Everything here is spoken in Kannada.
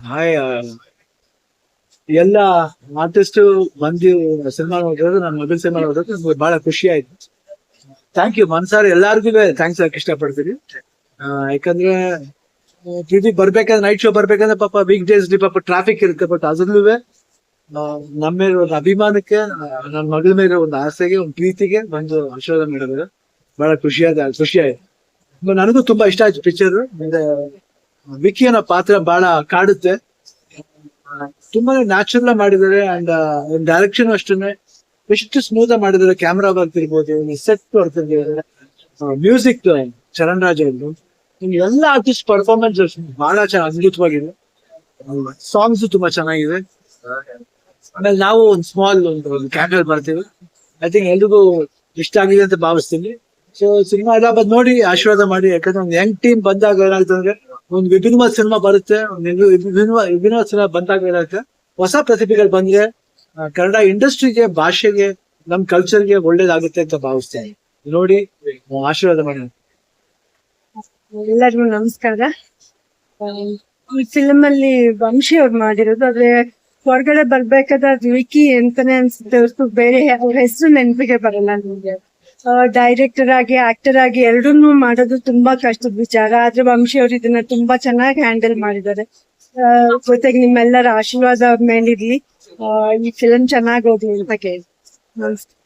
ಹಾಯ್ ಆ, ಎಲ್ಲ ಆರ್ಟಿಸ್ಟ್ ಬಂದು ಸಿನಿಮಾ ನೋಡಿರೋದು ನಾನು ಮೊದಲ ಸಿನಿಮಾ ನೋಡಿದ್ರೆ ನಮ್ಗೆ ಬಹಳ ಖುಷಿ ಆಯ್ತು. ಥ್ಯಾಂಕ್ ಯು ಮನ್ಸಾರ್ ಎಲ್ಲಾರ್ಗು ಥ್ಯಾಂಕ್ಸ್ ಹೇಳಕ್ ಇಷ್ಟಪಡ್ತೀನಿ. ಯಾಕಂದ್ರೆ ಪ್ರೀತಿ ಬರ್ಬೇಕಂದ್ರೆ ನೈಟ್ ಶೋ ಬರ್ಬೇಕಂದ್ರೆ ಪಾಪ ವೀಕ್ ಡೇಸ್ ಪಾಪ ಟ್ರಾಫಿಕ್ ಇರುತ್ತೆ ಬಟ್ ಅದ್ರಲ್ಲೂ ನಮ್ಮ ಮೇಲೆ ಒಂದು ಅಭಿಮಾನಕ್ಕೆ ನನ್ನ ಮಗಳ ಮೇಲೆ ಒಂದು ಆಸೆಗೆ ಒಂದು ಪ್ರೀತಿಗೆ ಬಂದು ಆಶೀರ್ವಾದ ಮಾಡಿದ್ರೆ ಬಹಳ ಖುಷಿಯಾದ ಖುಷಿ ಆಯ್ತು. ನನಗೂ ತುಂಬಾ ಇಷ್ಟ ಆಯ್ತು ಪಿಕ್ಚರ್ ವಿಕ್ಕಿ ಅನ್ನೋ ಪಾತ್ರ ಬಹಳ ಕಾಡುತ್ತೆ. ತುಂಬಾನೇ ನ್ಯಾಚುರಲ್ ಮಾಡಿದ್ದಾರೆ ಅಂಡ್ ಡೈರೆಕ್ಷನ್ ಅಷ್ಟೇ ಎಷ್ಟು ಸ್ಮೂತ್ ಮಾಡಿದ್ದಾರೆ ಕ್ಯಾಮ್ರಾ ವರ್ಕ್ ಇರ್ಬೋದು ಸೆಟ್ ವರ್ಕ್ ಇರ್ಬೋದು ಮ್ಯೂಸಿಕ್ ಚರಣ್ ರಾಜ್ ಅವರು ಎಲ್ಲ ಆರ್ಟಿಸ್ಟ್ ಪರ್ಫಾರ್ಮೆನ್ಸ್ ಬಹಳ ಚೆನ್ನಾಗಿ ಅದ್ಭುತವಾಗಿದೆ. ಸಾಂಗ್ಸ್ ತುಂಬಾ ಚೆನ್ನಾಗಿದೆ. ಆಮೇಲೆ ನಾವು ಒಂದು ಸ್ಮಾಲ್ ಒಂದು ಕ್ಯಾಂಡಲ್ ಬರ್ತೀವಿ. ಐ ಥಿಂಕ್ ಎಲ್ರಿಗೂ ಇಷ್ಟ ಆಗಿದೆ ಅಂತ ಭಾವಿಸ್ತೀನಿ. ಸೊ ಸಿನಿಮಾ ಎಲ್ಲ ಬಂದ್ ನೋಡಿ, ಆಶೀರ್ವಾದ ಮಾಡಿ. ಯಾಕಂದ್ರೆ ಒಂದು ಯಂಗ್ ಟೀಮ್ ಬಂದಾಗ ಏನಾಗ್ತದೆ ಒಂದು ವಿಭಿನ್ನ ಸಿನಿಮಾ ಬರುತ್ತೆ ವಿಭಿನ್ನ ವಿಭಿನ್ನವಾದ ಸಿನಿಮಾ ಬಂದಾಗ ಏನಾಗುತ್ತೆ, ಹೊಸ ಪ್ರತಿಭೆಗಳು ಬಂದ್ರೆ ಕನ್ನಡ ಇಂಡಸ್ಟ್ರಿಗೆ, ಭಾಷೆಗೆ, ನಮ್ ಕಲ್ಚರ್ಗೆ ಒಳ್ಳೇದಾಗುತ್ತೆ ಅಂತ ಭಾವಿಸ್ತೇನೆ ನೋಡಿ ಆಶೀರ್ವಾದ ಮಾಡಿ. ಎಲ್ಲರಿಗೂ ನಮಸ್ಕಾರ. ಫಿಲ್ಮ್ ಅಲ್ಲಿ ವಂಶಿ ಅವ್ರು ಮಾಡಿರೋದು, ಆದ್ರೆ ಹೊರಗಡೆ ಬರ್ಬೇಕಾದ್ರೆ ವಿಕಿ ಅಂತಾನೆ ಅನ್ಸುತ್ತೆ ಬೇರೆ ಅವ್ರ ಹೆಸರು ನೆನಪಿಗೆ ಬರಲ್ಲ ನಿಮ್ಗೆ. ಡೈರೆಕ್ಟರ್ ಆಗಿ ಆಕ್ಟರ್ ಆಗಿ ಎರಡನ್ನೂ ಮಾಡೋದು ತುಂಬಾ ಕಷ್ಟದ ವಿಚಾರ. ಆದ್ರೆ ವಂಶಿ ಅವರು ಇದನ್ನ ತುಂಬಾ ಚೆನ್ನಾಗಿ ಹ್ಯಾಂಡಲ್ ಮಾಡಿದ್ದಾರೆ. ಜೊತೆಗೆ ನಿಮ್ಮೆಲ್ಲರ ಆಶೀರ್ವಾದ ಮೇಲಿರ್ಲಿ. ಈ ಫಿಲಂ ಚೆನ್ನಾಗಿ ಹೋಗ್ಲಿ ಅಂತ ಕೇಳಿ ನಮಸ್ತೆ.